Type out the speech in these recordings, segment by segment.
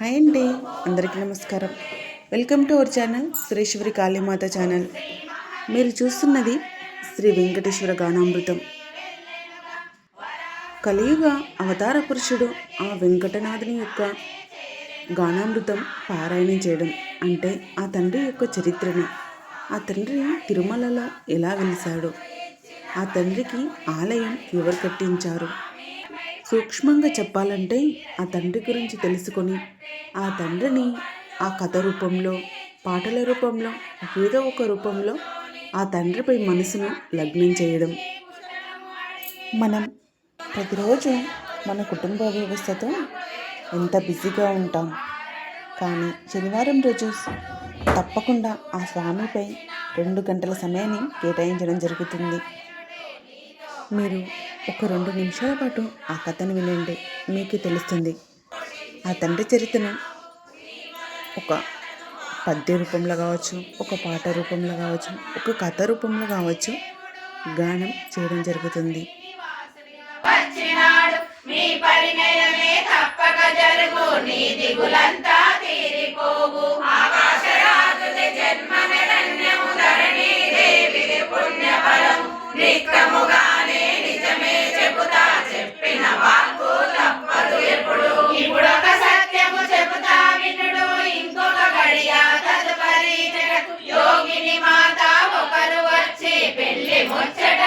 Hi అండి అందరికీ నమస్కారం. Welcome to our channel Sureshwari Kalimata channel. మీరు చూస్తున్నది శ్రీ వెంకటేశ్వర గానామృతం. కలియుగ అవతార పురుషుడు ఆ వెంకటనాథుని యొక్క గానామృతం పారాయణం చేయడం అంటే ఆ తండ్రి యొక్క చరిత్రను ఆ తండ్రి తిరుమలలో ఎలా వెలిశాడు ఆ తండ్రికి ఆలయం ఎవరు కట్టించారు సూక్ష్మంగా చెప్పాలంటే ఆ తండ్రి గురించి తెలుసుకొని ఆ తండ్రిని ఆ కథ రూపంలో పాటల రూపంలో ఏదో ఒక రూపంలో ఆ తండ్రిపై మనసును లగ్నం చేయడం. మనం ప్రతిరోజు మన కుటుంబ వ్యవస్థతో ఎంత బిజీగా ఉంటాం. కానీ శనివారం రోజు తప్పకుండా ఆ స్వామిపై రెండు గంటల సమయాన్ని కేటాయించడం జరుగుతుంది. మీరు ఒక రెండు నిమిషాల పాటు ఆ కథను వినండి. మీకు తెలుస్తుంది. ఆ తండ్రి చరిత్రను ఒక పద్య రూపంలో కావచ్చు ఒక పాట రూపంలో కావచ్చు ఒక కథ రూపంలో కావచ్చు గానం చేయడం జరుగుతుంది. వచ్చినాడు ధరణి దేవి పుణ్యఫలం నిక్కముగానే నిజమే చెబుతా చెప్పిన వాక్కు తప్పదు ఎప్పుడు. ఇప్పుడు ఒక సత్యము చెబుతా వినుడు ఇంకొక గడియ తదుపరి జగత్ యోగిని మాత ఒకరు వచ్చి పెళ్ళి ముచ్చట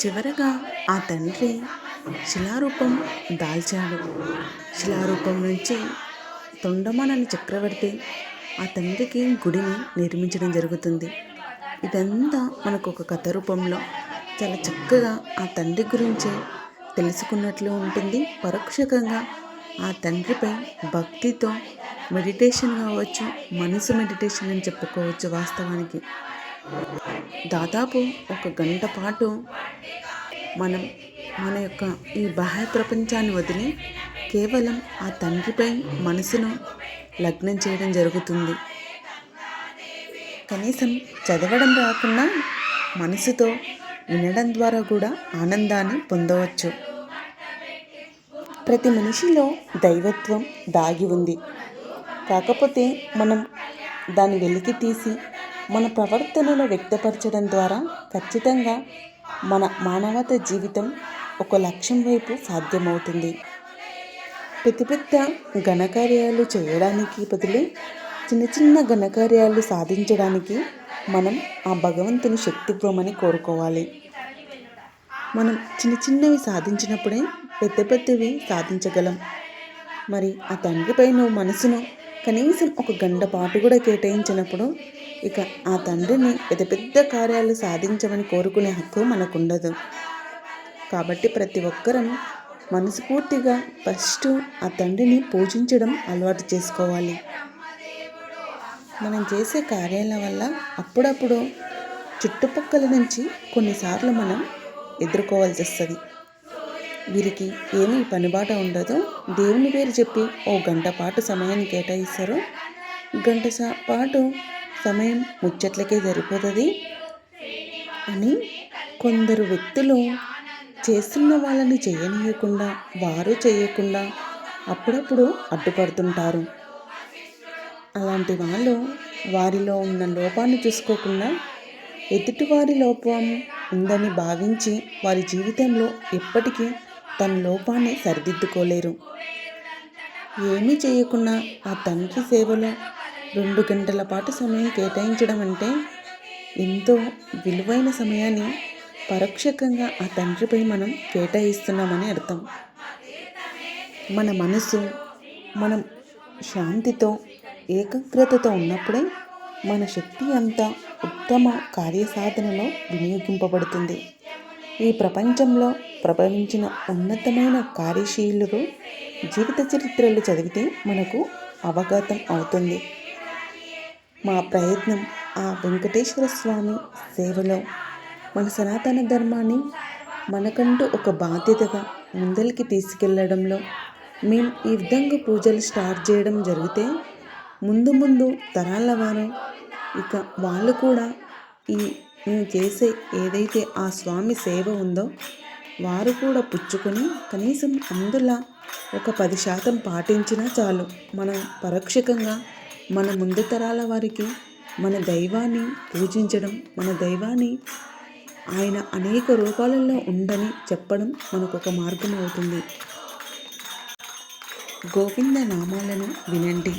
చివరగా ఆ తండ్రి శిలారూపం దాల్చాడు. శిలారూపం నుంచి తొండమానని చక్రవర్తి ఆ తండ్రికి గుడిని నిర్మించడం జరుగుతుంది. ఇదంతా మనకు ఒక కథ రూపంలో. చాలా చక్కగా ఆ తండ్రి గురించి తెలుసుకున్నట్లు ఉంటుంది. పరోక్షకంగా ఆ తండ్రిపై భక్తితో మెడిటేషన్ కావచ్చు మనసు మెడిటేషన్ అని చెప్పుకోవచ్చు వాస్తవానికి. దాదాపు ఒక గంట పాటు మనం మన యొక్క ఈ బాహ్య ప్రపంచాన్ని వదిలి కేవలం ఆ తండ్రిపై మనసును లగ్నం చేయడం జరుగుతుంది. కనీసం చదవడం రాకుండా మనసుతో వినడం ద్వారా కూడా ఆనందాన్ని పొందవచ్చు. ప్రతి మనిషిలో దైవత్వం దాగి ఉంది. కాకపోతే మనం దాన్ని వెలికి తీసి మన ప్రవర్తనలో వ్యక్తపరచడం ద్వారా ఖచ్చితంగా మన మానవత జీవితం ఒక లక్ష్యం వైపు సాధ్యమవుతుంది. పెద్ద పెద్ద ఘనకార్యాలు చేయడానికి బదులు చిన్న చిన్న ఘనకార్యాలు సాధించడానికి మనం ఆ భగవంతుని శక్తి ఇవ్వమని కోరుకోవాలి. మనం చిన్న చిన్నవి సాధించినప్పుడే పెద్ద పెద్దవి సాధించగలం. మరి ఆ తండ్రిపై నువ్వు మనసును కనీసం ఒక గంట పాటు కూడా కేటాయించినప్పుడు ఇక ఆ తండ్రిని పెద్ద పెద్ద కార్యాలు సాధించమని కోరుకునే హక్కు మనకుండదు. కాబట్టి ప్రతి ఒక్కరం మనస్ఫూర్తిగా ఫస్ట్ ఆ తండ్రిని పూజించడం అలవాటు చేసుకోవాలి. మనం చేసే కార్యాల వల్ల అప్పుడప్పుడు చుట్టుపక్కల నుంచి కొన్నిసార్లు మనం ఎదుర్కోవాల్సి వస్తుంది. వీరికి ఏమీ పనిబాట ఉండదు. దేవుని పేరు చెప్పి ఓ గంట పాటు సమయాన్ని కేటాయిస్తారు. గంట సా పాటు సమయం ముచ్చట్లకే సరిపోతుంది అని కొందరు వ్యక్తులు చేస్తున్న వాళ్ళని చేయనీయకుండా వారు చేయకుండా అప్పుడప్పుడు అడ్డుపడుతుంటారు. అలాంటి వాళ్ళు వారిలో ఉన్న లోపాన్ని చూసుకోకుండా ఎదుటివారి లోపం ఉందని భావించి వారి జీవితంలో ఎప్పటికీ తన లోపాన్ని సరిదిద్దుకోలేరు. ఏమీ చేయకుండా ఆ తండ్రి సేవలో రెండు గంటల పాటు సమయం కేటాయించడం అంటే ఎంతో విలువైన సమయాన్ని పరోక్షకంగా ఆ తండ్రిపై మనం కేటాయిస్తున్నామని అర్థం. మన మనసు మనం శాంతితో ఏకాగ్రతతో ఉన్నప్పుడే మన శక్తి అంతా ఉత్తమ కార్యసాధనలో వినియోగింపబడుతుంది. ఈ ప్రపంచంలో ప్రపంచిన ఉన్నతమైన కార్యశీలురు జీవిత చరిత్రలు చదివితే మనకు అవగతం అవుతుంది. మా ప్రయత్నం ఆ వెంకటేశ్వర స్వామి సేవలో. మన సనాతన ధర్మాన్ని మనకంటూ ఒక బాధ్యతగా ముందరికి తీసుకెళ్ళడంలో మేము ఈ విధంగా పూజలు స్టార్ట్ చేయడం జరిగితే ముందు ముందు తరాల వారు ఇక వాళ్ళు కూడా ఈ మేము చేసే ఏదైతే ఆ స్వామి సేవ ఉందో వారు కూడా పుచ్చుకొని కనీసం అందులో ఒక పది శాతం పాటించినా చాలు. మనం పరోక్షకంగా మన ముందు తరాల వారికి మన దైవాన్ని పూజించడం మన దైవాన్ని ఆయన అనేక రూపాలలో ఉందని చెప్పడం మనకు ఒక మార్గం అవుతుంది గోవింద నామాలను వినండి.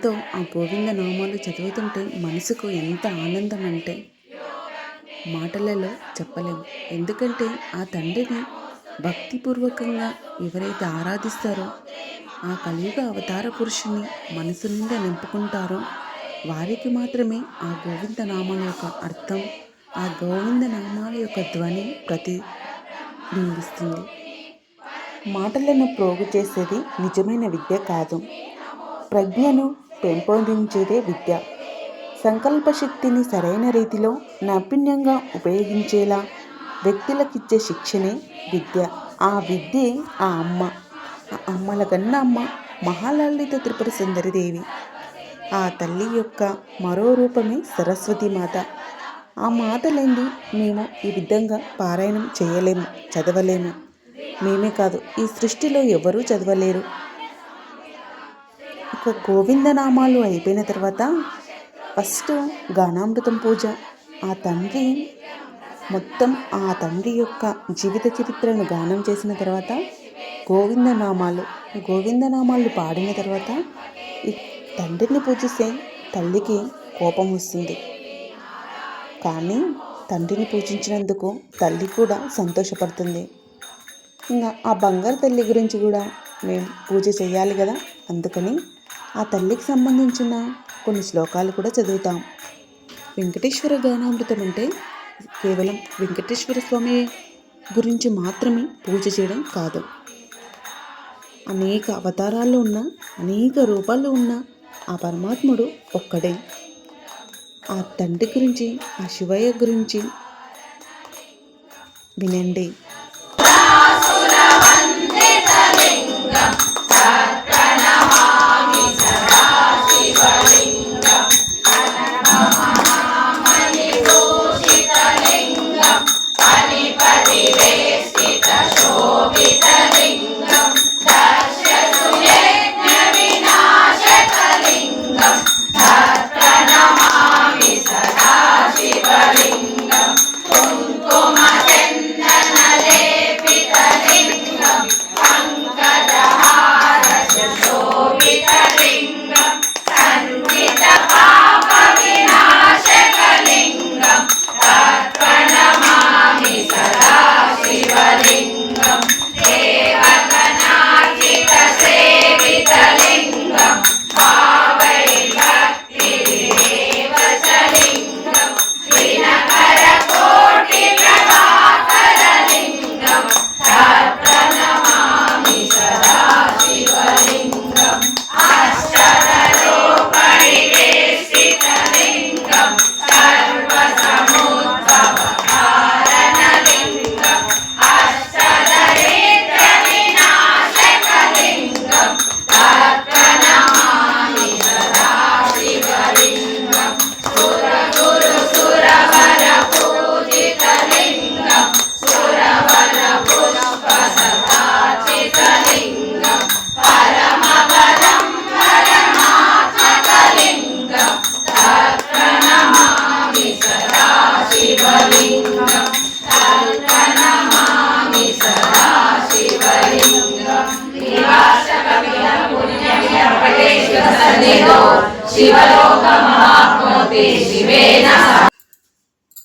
దాంతో ఆ గోవింద నామాలు చదువుతుంటే మనసుకు ఎంత ఆనందం అంటే మాటలలో చెప్పలేము ఎందుకంటే ఆ తండ్రిని భక్తిపూర్వకంగా ఎవరైతే ఆరాధిస్తారో ఆ కలియుగ అవతార పురుషుని మనసు నిండా నింపుకుంటారో వారికి మాత్రమే ఆ గోవింద నామాల యొక్క అర్థం ఆ గోవింద నామాల యొక్క ధ్వని ప్రతిబింబిస్తుంది. మాటలను ప్రోగు చేసేది నిజమైన విద్య కాదు. ప్రజ్ఞను పెంపొందించేదే విద్య. సంకల్ప శక్తిని సరైన రీతిలో నైపుణ్యంగా ఉపయోగించేలా వ్యక్తులకిచ్చే శిక్షణే విద్య. ఆ విద్యే ఆ అమ్మ. ఆ అమ్మల కన్నా మహాలలిత త్రిపుర సుందరిదేవి ఆ తల్లి యొక్క మరో రూపమే సరస్వతి మాత. ఆ మాత మేము ఈ విధంగా పారాయణం చేయలేము చదవలేము. మేమే కాదు ఈ సృష్టిలో ఎవరూ చదవలేరు. ఇక గోవిందనామాలు అయిపోయిన తర్వాత ఫస్ట్ గానామృతం పూజ. ఆ తండ్రి మొత్తం ఆ తండ్రి యొక్క జీవిత చరిత్రను గానం చేసిన తర్వాత గోవిందనామాలు గోవిందనామాలు పాడిన తర్వాత ఈ తండ్రిని పూజిస్తే తల్లికి కోపం వస్తుంది. కానీ తండ్రిని పూజించినందుకు తల్లి కూడా సంతోషపడుతుంది. ఇంకా ఆ బంగారు తల్లి గురించి కూడా మేము పూజ చేయాలి కదా అందుకని ఆ తల్లికి సంబంధించిన కొన్ని శ్లోకాలు కూడా చదువుతాం. వెంకటేశ్వర గానామృతం అంటే కేవలం వెంకటేశ్వర స్వామి గురించి మాత్రమే పూజ చేయడం కాదు. అనేక అవతారాల్లో ఉన్న అనేక రూపాల్లో ఉన్న ఆ పరమాత్ముడు ఒక్కడే. ఆ తండ్రి గురించి ఆ శివయ్య గురించి వినండి. পিতা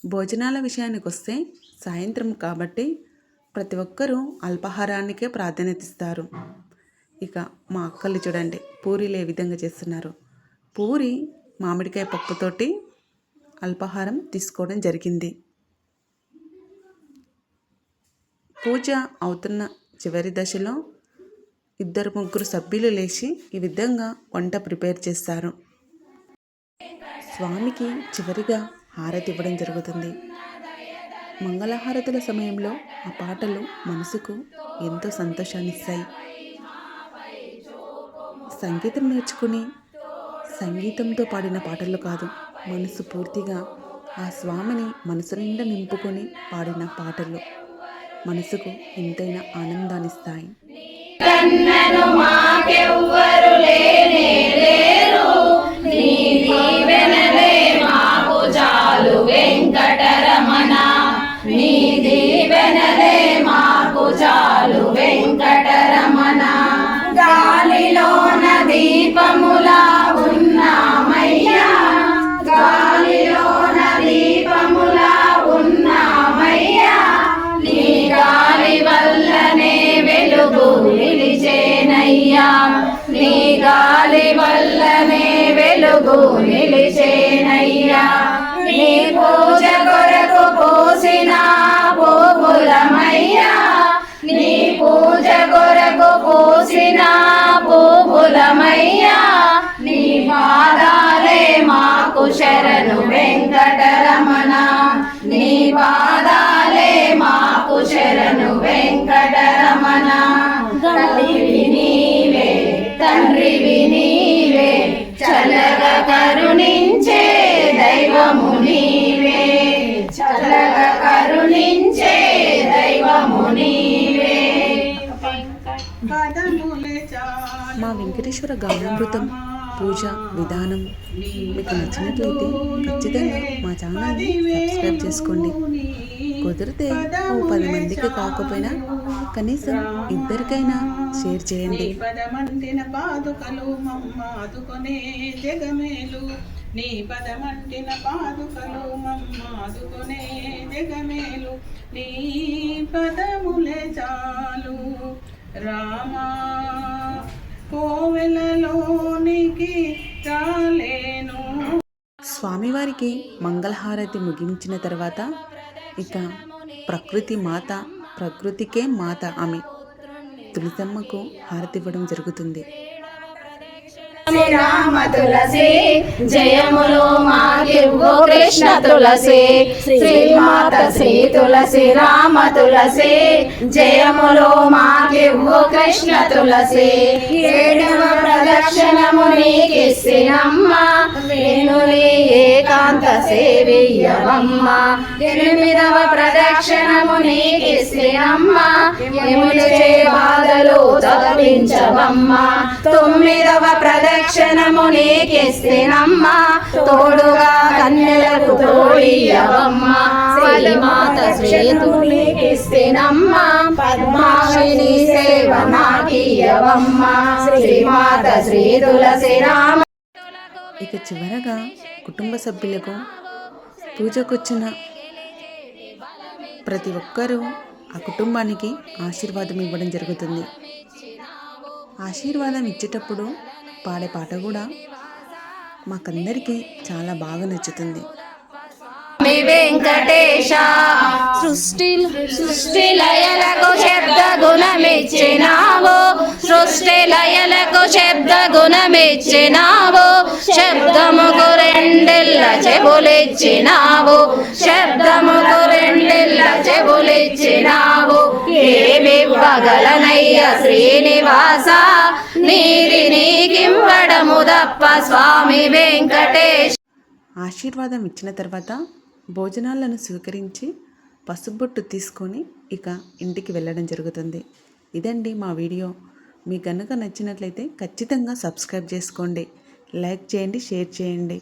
భోజనాల విషయానికి వస్తే సాయంత్రం కాబట్టి ప్రతి ఒక్కరూ అల్పాహారానికే ప్రాధాన్యత ఇస్తారు ఇక మా అక్కలు చూడండి పూరీలు ఏ విధంగా చేస్తున్నారు. పూరి మామిడికాయ పప్పుతోటి అల్పాహారం తీసుకోవడం జరిగింది. పూజ అవుతున్న చివరి దశలో ఇద్దరు ముగ్గురు సభ్యులు లేచి ఈ విధంగా వంట ప్రిపేర్ చేస్తారు. స్వామికి చివరిగా హారతి ఇవ్వడం జరుగుతుంది. మంగళహారతుల సమయంలో ఆ పాటలు మనసుకు ఎంతో సంతోషాన్నిస్తాయి. సంగీతం నేర్చుకుని సంగీతంతో పాడిన పాటలు కాదు మనసు పూర్తిగా ఆ స్వామిని మనసు నిండా నింపుకొని పాడిన పాటలు మనసుకు ఎంతైనా ఆనందాన్నిస్తాయి. మాకెవ్వరు లేనే లేరు నిలిచేనయ్యా నీ గాలి వల్లనే వెలుగు నిలిచేనయ్యా. నీ పూజ కొరకు పోసిన పువ్వులమయ్యా నీ పూజ కొరకు పోసిన పువ్వులమయ్యా నీ పాదాలే మాకు శరణు వెంకటరమణ. నీ పాదాలే తండ్రివి నీవే చల్లగా కరుణించే దైవము నీవే. చల్లగా కరుణించే దైవము నీవే. మా వెంకటేశ్వర గానామృతం పూజ విధానం మీకు నచ్చినట్లయితే ఖచ్చితంగా మా ఛానల్ని సబ్స్క్రైబ్ చేసుకోండి. కుదిరితే ఓ పది మందికి కాకపోయినా కనీసం ఇద్దరికైనా షేర్ చేయండి. నీ పదమంటిన పాదుకలు మమ్మ ఆదుకొనే జగమేలు. నీ పదమంటిన పాదుకలు మమ్మ ఆదుకొనే జగమేలు. నీ పదములే చాలు. రామా కోవెలలోనికి రాలేను. స్వామివారికి మంగళహారతి ముగించిన తర్వాత ఇక ప్రకృతి మాత ప్రకృతికే మాత ఆమె. తులసమ్మకు హారతి ఇవ్వడం జరుగుతుంది. రామ తులసి జయములు మాకివ్వు కృష్ణ తులసి. శ్రీమాత శ్రీ తులసి రామ తులసి జయములు మాకివ్వు కృష్ణ తులసి. ఏడవ ప్రదక్షిణము నీకిస్తినమ్మ వేణుని ఏకాంత సేవియవమ్మ ఎనిమిదవ ప్రదక్షిణము నీకిస్తినమ్మ ఎములచే బాధలు తప్పించవమ్మ తొమ్మిదవ రక్షణము నీకిస్తినమ్మ. తోడుగా కన్యలకు తోడియవమ్మ శ్రీమాత శ్రీతునికిస్తినమ్మ పద్మాశిని సేవ నాకియవమ్మ శ్రీమాత శ్రీతుల శ్రీరామ ఇక చివరగా కుటుంబ సభ్యులకు పూజకొచ్చిన ప్రతి ఒక్కరూ ఆ కుటుంబానికి ఆశీర్వాదం ఇవ్వడం జరుగుతుంది. ఆశీర్వాదం ఇచ్చేటప్పుడు పాడే పాట కూడా మాకందరికీ చాలా బాగా నచ్చుతుంది. వెంకటేశ సృష్టి సృష్టి లయలకు గుణమిచ్చినావో సృష్టి లయలకు శబ్ద గుణమిచ్చినావో శబ్దముకు రెండిల్ల చెబులిచ్చినావు శబ్దముకు రెండిల్ల చెబులిచ్చినావు ఏమివ్వగలనయ్య శ్రీనివాస? నీరి నీకివ్వడము తప్ప స్వామి వెంకటేశ్ ఆశీర్వాదం ఇచ్చిన తర్వాత భోజనాలను స్వీకరించి పసుబొట్టు తీసుకొని ఇక ఇంటికి వెళ్ళడం జరుగుతుంది. ఇదండి మా వీడియో. మీకు కనుక నచ్చినట్లయితే ఖచ్చితంగా సబ్స్క్రైబ్ చేసుకోండి. లైక్ చేయండి షేర్ చేయండి.